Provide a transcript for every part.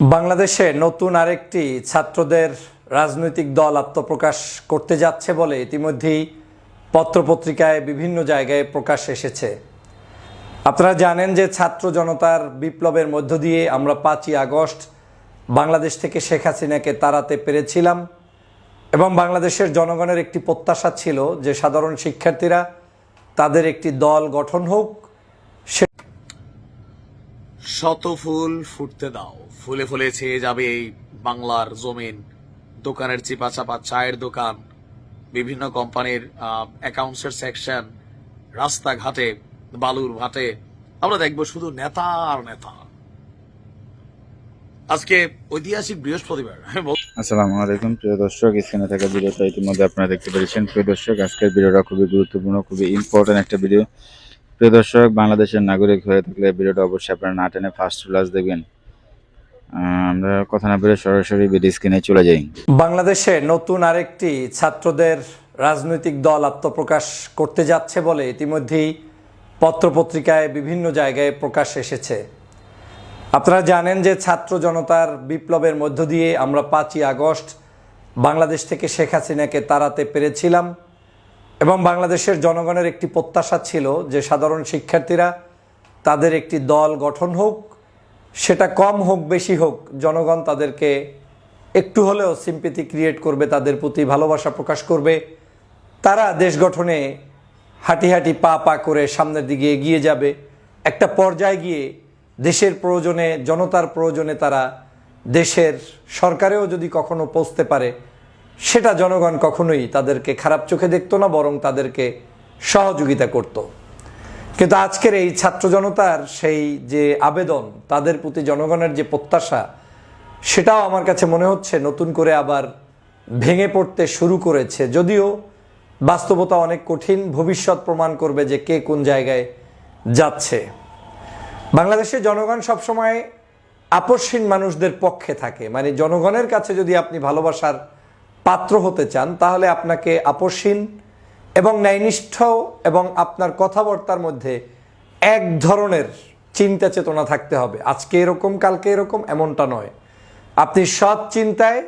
বাংলাদেশে নতুন আরেকটি ছাত্রদের রাজনৈতিক দল আত্মপ্রকাশ করতে যাচ্ছে বলে ইতিমধ্যেই পত্রপত্রিকায় বিভিন্ন জায়গায় প্রকাশ এসেছে। আপনারা জানেন যে ছাত্র জনতার বিপ্লবের মধ্য দিয়ে আমরা পাঁচই আগস্ট বাংলাদেশ থেকে শেখ হাসিনাকে তাড়াতে পেরেছিলাম এবং বাংলাদেশের জনগণের একটি প্রত্যাশা ছিল যে সাধারণ শিক্ষার্থীরা তাদের একটি দল গঠন হোক। শত ফুল ফুটতে দাও। ফুলে ফুলে ছেয়ে যাবে এই বাংলার জমিন। দোকানের চিপা চাপা চায়ের দোকান, বিভিন্ন কোম্পানির অ্যাকাউন্টসের সেকশন রাস্তাঘাটে, বালুর ঘাটে আমরা দেখব শুধু নেতা আর নেতা। আজকে ঐতিহাসিক বৃহস্পতিবার। বল- আসসালামু আলাইকুম, প্রিয় দর্শক। স্ক্রিনে থাকা ভিডিওটা ইতিমধ্যে আপনারা দেখতে পেরেছেন। প্রিয় দর্শক, আজকের ভিডিওটা খুবই গুরুত্বপূর্ণ, খুবই ইম্পর্টেন্ট একটা ভিডিও প্রিয় দর্শক, বাংলাদেশের নাগরিক হয়ে থাকলে ভিডিওটা অবশ্যই আপনারা না টেনে ফার্স্ট ক্লাস দেখবেন। আমরা কথা না বলে সরাসরি ভিডিও স্ক্রিনে চলে যাই। বাংলাদেশে নতুন আরেকটি ছাত্রদের রাজনৈতিক দল আত্মপ্রকাশ করতে যাচ্ছে বলে ইতিমধ্যেই পত্রপত্রিকায় বিভিন্ন জায়গায় প্রকাশ এসেছে। আপনারা জানেন যে ছাত্র জনতার বিপ্লবের মধ্য দিয়ে আমরা পাঁচই আগস্ট বাংলাদেশ থেকে শেখ হাসিনাকে তাড়াতে পেরেছিলাম। এবং বাংলাদেশের জনগণের একটি প্রত্যাশা ছিল যে সাধারণ শিক্ষার্থীরা তাদের একটি দল গঠন হোক, সেটা কম হোক, বেশি হোক, জনগণ তাদেরকে একটু হলেও সিম্পিতি ক্রিয়েট করবে, তাদের প্রতি ভালোবাসা প্রকাশ করবে। তারা দেশ গঠনে হাঁটি হাঁটি পা পা করে সামনের দিকে এগিয়ে যাবে। একটা পর্যায়ে গিয়ে দেশের প্রয়োজনে, জনতার প্রয়োজনে তারা দেশের সরকারেও যদি কখনো পৌঁছতে পারে সেটা জনগণ কখনোই তাদেরকে খারাপ চোখে দেখতো না, বরং তাদেরকে সহযোগিতা করতো। কিন্তু আজকের এই ছাত্র জনতার সেই যে আবেদন, তাদের প্রতি জনগণের যে প্রত্যাশা, সেটাও আমার কাছে মনে হচ্ছে নতুন করে আবার ভেঙে পড়তে শুরু করেছে। যদিও বাস্তবতা অনেক কঠিন, ভবিষ্যৎ প্রমাণ করবে যে কে কোন জায়গায় যাচ্ছে। বাংলাদেশের জনগণ সবসময় আপসহীন মানুষদের পক্ষে থাকে। মানে জনগণের কাছে যদি আপনি ভালোবাসার পাত্র হতে চান, তাহলে আপনাকে আপসহীন এবং ন্যায়নিষ্ঠ এবং আপনার কথাবার্তার মধ্যে এক ধরনের চিন্তা চেতনা থাকতে হবে। আজকে এরকম, কালকে এরকম, এমনটা নয়। আপনি সৎ চিন্তায়,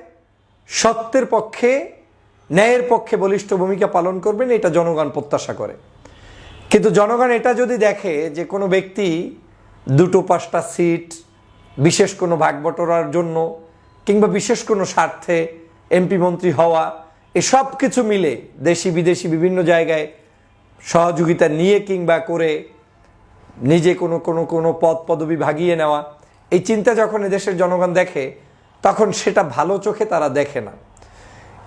সত্যের পক্ষে, ন্যায়ের পক্ষে বলিষ্ঠ ভূমিকা পালন করবেন, এটা জনগণ প্রত্যাশা করে। কিন্তু জনগণ এটা যদি দেখে যে কোনো ব্যক্তি দুটো পাঁচটা সিট, বিশেষ কোনো ভাগবটরার জন্য কিংবা বিশেষ কোনো স্বার্থে এমপি মন্ত্রী হওয়া এসব কিছু মিলে দেশি বিদেশি বিভিন্ন জায়গায় সহযোগিতা নিয়ে কিংবা করে নিজে কোনো কোনো কোনো পদ, পদবি ভাগিয়ে নেওয়া, এই চিন্তা যখন এদেশের জনগণ দেখে, তখন সেটা ভালো চোখে তারা দেখে না।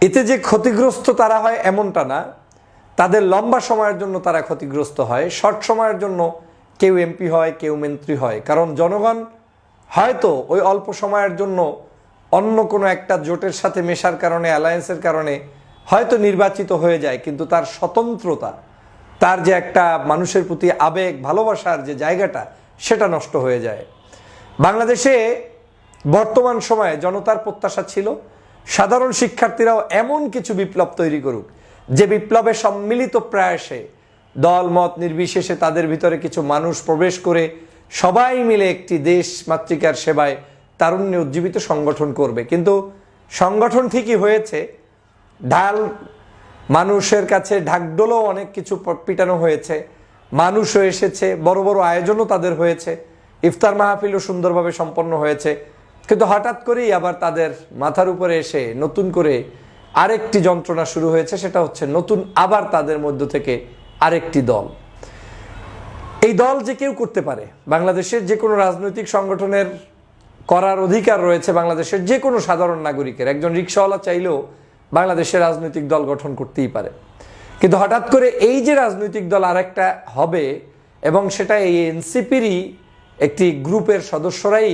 এতে যে ক্ষতিগ্রস্ত তারা হয় এমনটা না। তাদের লম্বা সময়ের জন্য তারা ক্ষতিগ্রস্ত হয়, শর্ট সময়ের জন্য কেউ এমপি হয়, কেউ মন্ত্রী হয়। কারণ জনগণ হয়তো ওই অল্প সময়ের জন্য অন্য কোনো একটা জোটের সাথে মেশার কারণে, অ্যালায়েন্সের কারণে হয়তো নির্বাচিত হয়ে যায়, কিন্তু তার স্বতন্ত্রতা, তার যে একটা মানুষের প্রতি আবেগ, ভালোবাসার যে জায়গাটা, সেটা নষ্ট হয়ে যায়। বাংলাদেশে বর্তমান সময়ে জনতার প্রত্যাশা ছিল, সাধারণ শিক্ষার্থীরাও এমন কিছু বিপ্লব তৈরি করুক, যে বিপ্লবে সম্মিলিত প্রয়াসে, দল, মত নির্বিশেষে তাদের ভিতরে কিছু মানুষ প্রবেশ করে সবাই মিলে একটি দেশ মাতৃকার সেবায় তারুণ্যে উজ্জীবিত সংগঠন করবে। কিন্তু সংগঠন ঠিকই হয়েছে। ঢাল মানুষের কাছে ঢাকডোলও অনেক কিছু পিটানো হয়েছে। মানুষও এসেছে, বড় বড় আয়োজনও তাদের হয়েছে। ইফতার মাহফিলও সুন্দরভাবে সম্পন্ন হয়েছে। কিন্তু হঠাৎ করেই আবার তাদের মাথার উপরে এসে নতুন করে আরেকটি যন্ত্রণা শুরু হয়েছে, সেটা হচ্ছে নতুন আবার তাদের মধ্য থেকে আরেকটি দল। এই দল যে কেউ করতে পারে, বাংলাদেশের যে কোনো রাজনৈতিক সংগঠনের করার অধিকার রয়েছে বাংলাদেশের যে কোনো সাধারণ নাগরিকের। একজন রিক্সাওয়ালা চাইলেও বাংলাদেশের রাজনৈতিক দল গঠন করতেই পারে। কিন্তু হঠাৎ করে এই যে রাজনৈতিক দল আরেকটা হবে এবং সেটা এই এনসিপিরই একটি গ্রুপের সদস্যরাই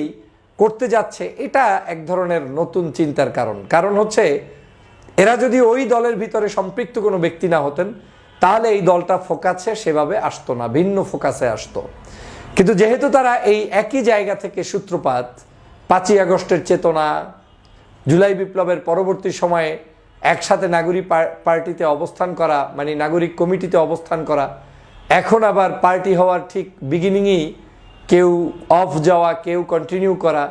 করতে যাচ্ছে, এটা এক ধরনের নতুন চিন্তার কারণ। কারণ হচ্ছে, এরা যদি ওই দলের ভিতরে সম্পৃক্ত কোনো ব্যক্তি না হতেন, তাহলে এই দলটা ফোকাসে সেভাবে আসতো না, ভিন্ন ফোকাসে আসতো। কিন্তু যেহেতু তারা এই একই জায়গা থেকে সূত্রপাত পাঁচই আগস্টের চেতনা, জুলাই বিপ্লবের পরবর্তী সময়ে একসাথে নাগরিক পার্টিতে অবস্থান করা মানে নাগরিক কমিটিতে অবস্থান করা, এখন আবার পার্টি হওয়ার ঠিক বিগিনিংয়েই কেউ অফ যাওয়া, কেউ কন্টিনিউ করা,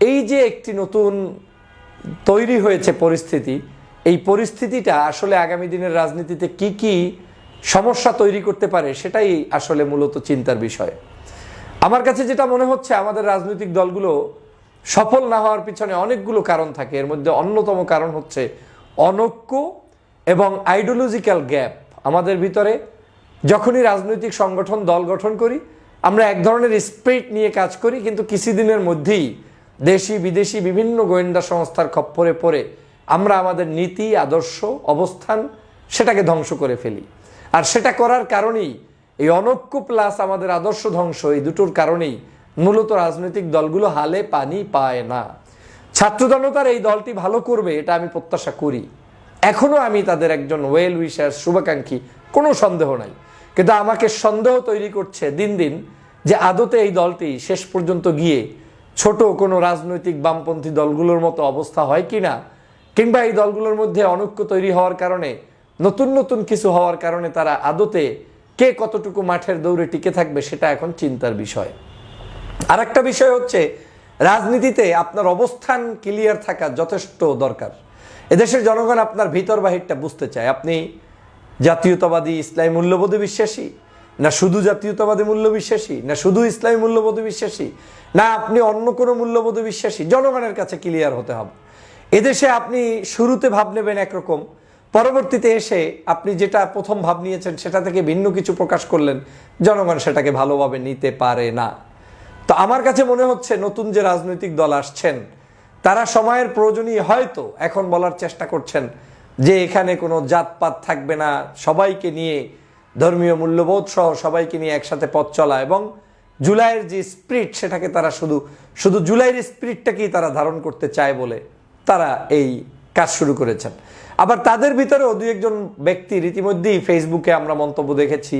এই যে একটি নতুন তৈরি হয়েছে পরিস্থিতি, এই পরিস্থিতিটা আসলে আগামী দিনের রাজনীতিতে কি কি সমস্যা তৈরি করতে পারে সেটাই আসলে মূলত চিন্তার বিষয়। আমার কাছে যেটা মনে হচ্ছে, আমাদের রাজনৈতিক দলগুলো সফল না হওয়ার পিছনে অনেকগুলো কারণ থাকে। এর মধ্যে অন্যতম কারণ হচ্ছে অনৈক্য এবং আইডিওলজিক্যাল গ্যাপ আমাদের ভিতরে যখনই রাজনৈতিক সংগঠন, দল গঠন করি, আমরা এক ধরনের স্পিরিট নিয়ে কাজ করি, কিন্তু কিছুদিনের মধ্যেই দেশি, বিদেশি বিভিন্ন গোয়েন্দা সংস্থার খপ্পরে পড়ে আমরা আমাদের নীতি, আদর্শ, অবস্থান সেটাকে ধ্বংস করে ফেলি। আর সেটা করার কারণেই এই অনৈক্য প্লাস আমাদের আদর্শ ধ্বংস, এই দুটোর কারণেই মূলত রাজনৈতিক দলগুলো হালে পানি পায় না। ছাত্র জনতার এই দলটি ভালো করবে, এটা আমি প্রত্যাশা করি। এখনও আমি তাদের একজন ওয়েল উইশার শুভাকাঙ্ক্ষী, কোনো সন্দেহ নাই। কিন্তু আমাকে সন্দেহ তৈরি করছে দিন দিন যে আদতে এই দলটি শেষ পর্যন্ত গিয়ে ছোট কোনো রাজনৈতিক বামপন্থী দলগুলোর মতো অবস্থা হয় কি না কিংবা এই দলগুলোর মধ্যে অনৈক্য তৈরি হওয়ার কারণে, নতুন নতুন কিছু হওয়ার কারণে তারা আদতে কে কতটুকু মাঠের দৌড়ে টিকে থাকবে সেটা এখন চিন্তার বিষয়। আর একটা বিষয় হচ্ছে, রাজনীতিতে আপনার অবস্থান ক্লিয়ার থাকা যথেষ্ট দরকার। এদেশের জনগণ আপনার ভিতর বাহিরটা বুঝতে চায়। আপনি জাতীয়তাবাদী ইসলামী মূল্যবোধে বিশ্বাসী? না শুধু জাতীয়তাবাদী মূল্য বিশ্বাসী? না শুধু ইসলামী মূল্যবোধে বিশ্বাসী? না আপনি অন্য কোনো মূল্যবোধে বিশ্বাসী? জনগণের কাছে ক্লিয়ার হতে হবে। এদেশে আপনি শুরুতে ভাব নেবেন একরকম, পরবর্তীতে এসে আপনি যেটা প্রথম ভাব নিয়েছেন সেটা থেকে ভিন্ন কিছু প্রকাশ করলেন, জনগণ সেটাকে ভালোভাবে নিতে পারে না। তো আমার কাছে মনে হচ্ছে নতুন যে রাজনৈতিক দল আসছেন, তারা সময়ের প্রয়োজনীয় হয়তো এখন বলার চেষ্টা করছেন যে এখানে কোনো জাতপাত থাকবে না, সবাইকে নিয়ে ধর্মীয় মূল্যবোধ সহ সবাইকে নিয়ে একসাথে পথ চলা এবং জুলাইয়ের যে স্পিরিট সেটাকে তারা শুধু শুধু জুলাইয়ের স্পিরিটটাকেই তারা ধারণ করতে চায় বলে তারা এই কাজ শুরু করেছেন। আবার তাদের ভিতরেও দু একজন ব্যক্তি রীতিমধ্যেই ফেসবুকে আমরা মন্তব্য দেখেছি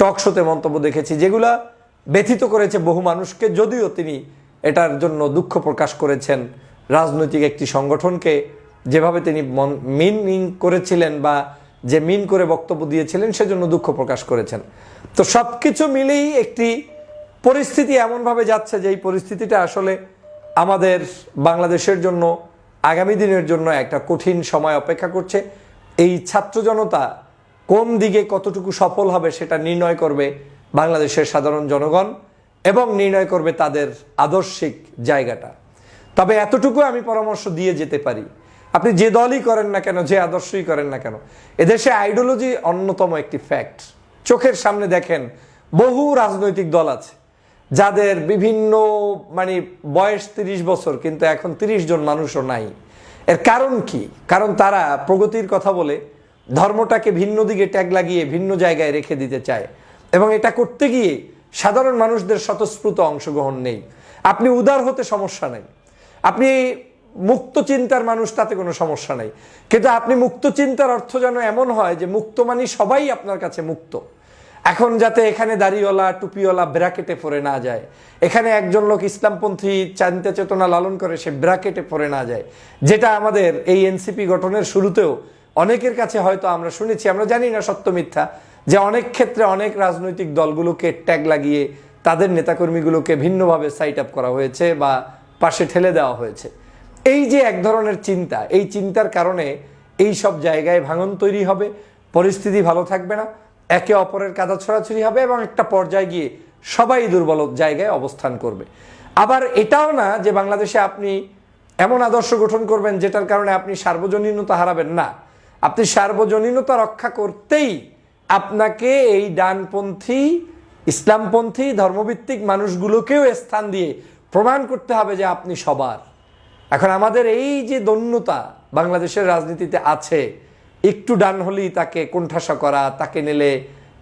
টক শোতে মন্তব্য দেখেছি, যেগুলা ব্যথিত করেছে বহু মানুষকে, যদিও তিনি এটার জন্য দুঃখ প্রকাশ করেছেন। রাজনৈতিক একটি সংগঠনকে যেভাবে তিনি মিন মিন করেছিলেন বা যে মিন করে বক্তব্য দিয়েছিলেন, সেজন্য দুঃখ প্রকাশ করেছেন। তো সব কিছু মিলেই একটি পরিস্থিতি এমনভাবে যাচ্ছে যে এই পরিস্থিতিটা আসলে আমাদের বাংলাদেশের জন্য, আগামী দিনের জন্য একটা কঠিন সময় অপেক্ষা করছে। এই ছাত্র জনতা কোন দিকে কতটুকু সফল হবে সেটা নির্ণয় করবে। বাংলাদেশের সাধারণ জনগণ এবং নির্ণয় করবে তাদের আদর্শিক জায়গাটা। তবে এতটুকু আমি পরামর্শ দিয়ে যেতে পারি। আপনি যে দলই করেন না কেন, যে আদর্শই করেন না কেন, এদেশে আইডিওলজি অন্যতম একটি ফ্যাক্ট চোখের সামনে দেখেন, বহু রাজনৈতিক দল আছে, যাদের বিভিন্ন মানে বয়স তিরিশ বছর, কিন্তু এখন তিরিশ জন মানুষও নাই। এর কারণ কি? কারণ তারা প্রগতির কথা বলে, ধর্মটাকে ভিন্ন দিকে ট্যাগ লাগিয়ে ভিন্ন জায়গায় রেখে দিতে চায়। এবং এটা করতে গিয়ে সাধারণ মানুষদের স্বতঃস্ফূর্ত অংশগ্রহণ নেই। আপনি উদার হতে সমস্যা নেই। আপনি মুক্ত চিন্তার মানুষ, তাতে কোনো সমস্যা নেই। কিন্তু আপনি মুক্ত চিন্তার অর্থ যেন এমন হয় যে মুক্ত মানে সবাই আপনার কাছে মুক্ত। এখন যাতে এখানে দাড়িওয়ালা, টুপিওয়ালা ব্র্যাকেটে পড়ে না যায়, এখানে একজন লোক ইসলামপন্থী চিন্তা চেতনা লালন করে, সে ব্র্যাকেটে পড়ে না যায়, যেটা আমাদের এই এনসিপি গঠনের শুরুতেও অনেকের কাছে হয়তো আমরা শুনেছি, আমরা জানি না সত্য মিথ্যা যে অনেক ক্ষেত্রে অনেক রাজনৈতিক দলগুলোকে ট্যাগ লাগিয়ে তাদের নেতাকর্মীগুলোকে ভিন্নভাবে সাইট আপ করা হয়েছে বা পাশে ঠেলে দেওয়া হয়েছে। এই যে এক ধরনের চিন্তা, এই চিন্তার কারণে এই সব জায়গায় ভাঙন তৈরি হবে, পরিস্থিতি ভালো থাকবে না, একে অপরের কাদা ছড়াছড়ি হবে এবং একটা পর্যায়ে গিয়ে সবাই দুর্বল জায়গায় অবস্থান করবে। আবার এটাও না যে বাংলাদেশে আপনি এমন আদর্শ গঠন করবেন যেটার কারণে আপনি সার্বজনীনতা হারাবেন না। আপনি সার্বজনীনতা রক্ষা করতেই আপনাকে এই ডানপন্থী, ইসলামপন্থী, ধর্মভিত্তিক মানুষগুলোকেও স্থান দিয়ে প্রমাণ করতে হবে যে আপনি সবার। এখন আমাদের এই যে দন্যতা বাংলাদেশের রাজনীতিতে আছে, একটু ডান হলেই তাকে কোণঠাসা করা, তাকে নিলে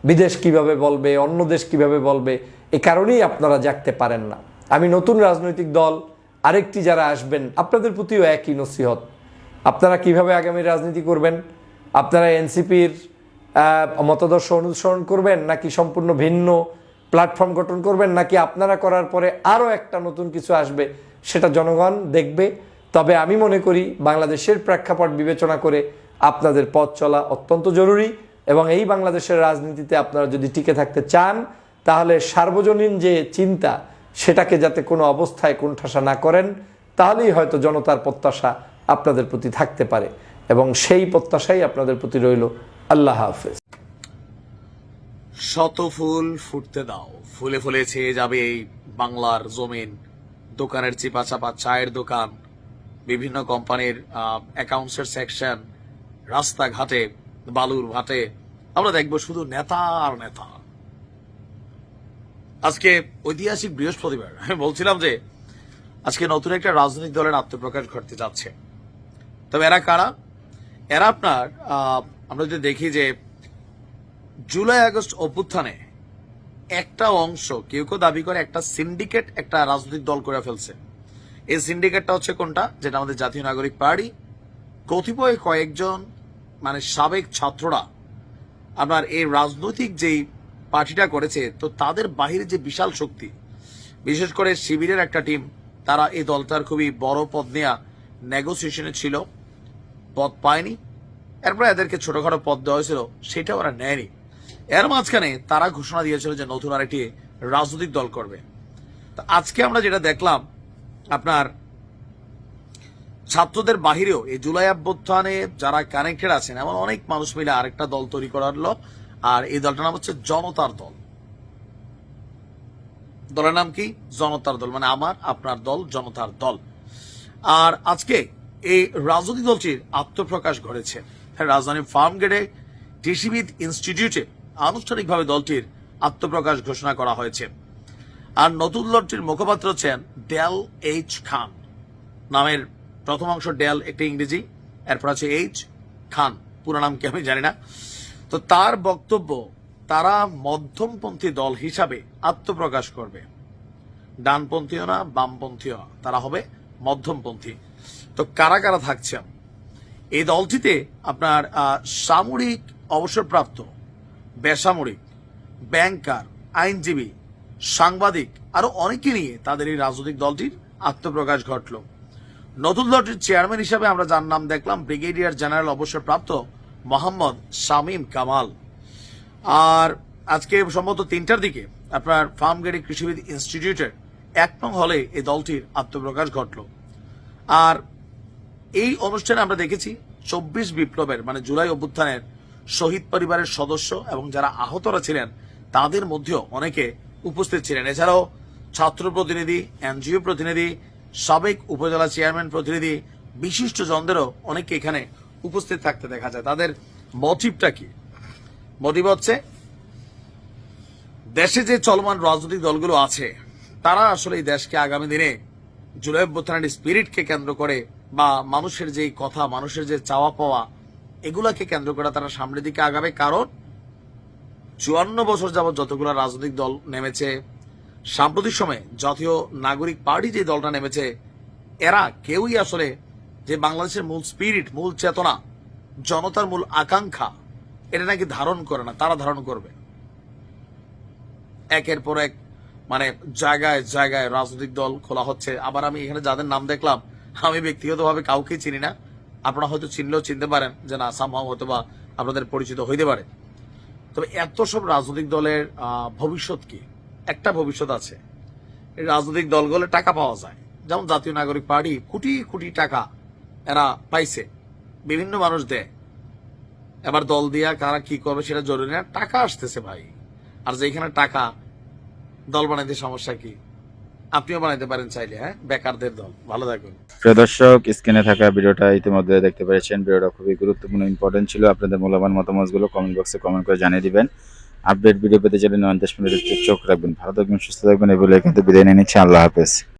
বিদেশ কীভাবে বলবে, অন্য দেশ কীভাবে বলবে, এ কারণেই আপনারা জাগতে পারেন না। আমি নতুন রাজনৈতিক দল, আরেকটি যারা আসবেন, আপনাদের প্রতিও একই নসিহত। আপনারা কীভাবে আগামী রাজনীতি করবেন? আপনারা এনসিপির মতাদর্শ অনুসরণ করবেন নাকি সম্পূর্ণ ভিন্ন প্ল্যাটফর্ম গঠন করবেন নাকি আপনারা করার পরে আরও একটা নতুন কিছু আসবে, সেটা জনগণ দেখবে। তবে আমি মনে করি বাংলাদেশের প্রেক্ষাপট বিবেচনা করে আপনাদের পথ চলা অত্যন্ত জরুরি এবং এই বাংলাদেশের রাজনীতিতে আপনারা যদি টিকে থাকতে চান, তাহলে সার্বজনীন যে চিন্তা, সেটাকে যাতে কোনো অবস্থায় কোণঠাসা না করেন, তাহলেই হয়তো জনতার প্রত্যাশা আপনাদের প্রতি থাকতে পারে এবং সেই প্রত্যাশাই আপনাদের প্রতি রইল। আল্লাহ হাফেজ। শত ফুল ফুটতে দাও, ফুলে ফুলে ছেয়ে যাবে এই বাংলার জমিন। দোকানের চিপা চাপা চায়ের দোকান, বিভিন্ন কোম্পানির অ্যাকাউন্টসের সেকশন রাস্তাঘাটে, বালুর ঘাটে আমরা দেখব শুধু নেতা আর নেতা। আজকে ঐতিহাসিক বৃহস্পতিবার। আমি বলছিলাম যে, আজকে নতুন একটা রাজনৈতিক দলের আত্মপ্রকাশ ঘটতে যাচ্ছে। তবে এরা কারা? এরা আপনার আমরা যদি দেখি যে জুলাই, আগস্ট অভ্যুত্থানে একটা অংশ, কেউ কেউ দাবি করে একটা সিন্ডিকেট একটা রাজনৈতিক দল করে ফেলছে। এই সিন্ডিকেটটা হচ্ছে কোনটা? যেটা আমাদের জাতীয় নাগরিক পার্টি। কতিপয় কয়েকজন মানে সাবেক ছাত্ররা আপনার এই রাজনৈতিক যেই পার্টিটা করেছে, তো তাদের বাহিরে যে বিশাল শক্তি, বিশেষ করে শিবিরের একটা টিম তারা এই দলটার খুবই বড় পদ নেয়া নেগোসিয়েশনে ছিল, পদ পায়নি। এরপরে এদেরকে ছোটখাটো পদ দেওয়া হয়েছিল, সেটা ওরা নেয়নি। এর মাঝখানে তারা ঘোষণা দিয়েছিল যে নতুন আরেকটি রাজনৈতিক দল করবে। তো আজকে আমরা যেটা দেখলাম, আপনার ছাত্রদের বাহিরেও এই জুলাই অভ্যুত্থানে যারা কানেক্টেড আছেন, এমন অনেক মানুষ মিলে আরেকটা দল তৈরি করার হলো আর এই দলটার নাম হচ্ছে জনতার দল। দলের নাম কি? জনতার দল মানে আমার, আপনার দল, জনতার দল। আর আজকে এই রাজনৈতিক দলটির আত্মপ্রকাশ ঘটেছে। রাজধানীর ফার্ম গেটে কৃষিবিদ ইনস্টিটিউটে আনুষ্ঠানিকভাবে দলটির আত্মপ্রকাশ ঘোষণা করা হয়েছে। আর নতুন দলটির মুখপাত্র হচ্ছেন ডেল এইচ খান। নামের প্রথম অংশ ডেল একটি ইংরেজি, এরপর আছে এইচ খান। পুরো নাম কি আমি জানি না। তো তার বক্তব্য তারা মধ্যমপন্থী দল হিসাবে আত্মপ্রকাশ করবে। ডানপন্থীও না, বামপন্থীও। তারা হবে মধ্যমপন্থী। তো কারা কারা থাকছেন? এই দলটিতে আপনার সামরিক অবসরপ্রাপ্ত, বেসামরিক, ব্যাংকার, আইনজীবী, সাংবাদিক আরও অনেকে নিয়ে তাদের এই রাজনৈতিক দলটির আত্মপ্রকাশ ঘটল। নতুন দলটির চেয়ারম্যান হিসাবে আমরা যার নাম দেখলাম, ব্রিগেডিয়ার জেনারেল অবসরপ্রাপ্ত মোহাম্মদ শামীম কামাল। আর আজকে সম্ভবত তিনটার দিকে আপনার ফার্মগেড়ি কৃষিবিদ ইনস্টিটিউটের এক নং হলে এই দলটির আত্মপ্রকাশ ঘটল। আর এই অনুষ্ঠানে আমরা দেখেছি চব্বিশ বিপ্লবের মানে জুলাই অভ্যুত্থানের শহীদ পরিবারের সদস্য এবং যারা আহতরা ছিলেন, তাদের মধ্যেও অনেকে উপস্থিত ছিলেন। এছাড়াও ছাত্র প্রতিনিধি, এনজিও প্রতিনিধি, সাবেক উপজেলা চেয়ারম্যান প্রতিনিধি, বিশিষ্ট জনদেরও অনেকে এখানে উপস্থিত থাকতে দেখা যায়। তাদের মোটিভটা কি? মোটিভ হচ্ছে, দেশে যে চলমান রাজনৈতিক দলগুলো আছে, তারা আসলে এই দেশকে আগামী দিনে জুলাই অভ্যুত্থানের স্পিরিটকে কেন্দ্র করে বা মানুষের যে কথা, মানুষের যে চাওয়া পাওয়া, এগুলাকে কেন্দ্র করে তারা সামনের দিকে আগাবে। কারণ চুয়ান্ন বছর যাবত যতগুলো রাজনৈতিক দল নেমেছে, সাম্প্রতিক সময়ে জাতীয় নাগরিক পার্টি যে দলটা নেমেছে, এরা কেউই আসলে যে বাংলাদেশের মূল স্পিরিট, মূল চেতনা, জনতার মূল আকাঙ্ক্ষা, এটা নাকি ধারণ করে না, তারা ধারণ করবে। একের পর এক মানে জায়গায় জায়গায় রাজনৈতিক দল খোলা হচ্ছে। আবার আমি এখানে যাদের নাম দেখলাম আমি ব্যক্তিগতভাবে কাউকে চিনি না। আপনারা হয়তো চিনলেও চিনতে পারেন যে না সামহাও হয়তো বা আপনাদের পরিচিত হইতে পারে। তবে এত সব রাজনৈতিক দলের ভবিষ্যৎ কি? একটা ভবিষ্যৎ আছে। রাজনৈতিক দলগুলো টাকা পাওয়া যায়। যেমন জাতীয় নাগরিক পার্টি কোটি কোটি টাকা এরা পাইছে। বিভিন্ন মানুষ দেয়। এবার দল দিয়া কারা কি করবে সেটা জরুরি না। টাকা আসতেছে ভাই। আর যেখানে টাকা, দল বানাইতে সমস্যা কি? আপনিও বানাইতে পারেন চাইলে হ্যাঁ? বেকারদের দল। ভালো থাকুন। প্রিয় দর্শক, স্ক্রিনে থাকা ভিডিওটা ইতিমধ্যে দেখতে পেরেছেন। ভিডিওটা খুবই গুরুত্বপূর্ণ ইম্পর্টেন্ট ছিল। আপনাদের মূল্যবান মতামতগুলো কমেন্ট বক্সে কমেন্ট করে জানিয়ে দিবেন। আপডেট ভিডিও পেতে চাইলে নয় দেশ চোখ রাখবেন। ভালো থাকবেন, সুস্থ থাকবেন। এগুলো এখান কিন্তু বিদায় নিয়ে নিচ্ছি। আল্লাহ হাফেজ।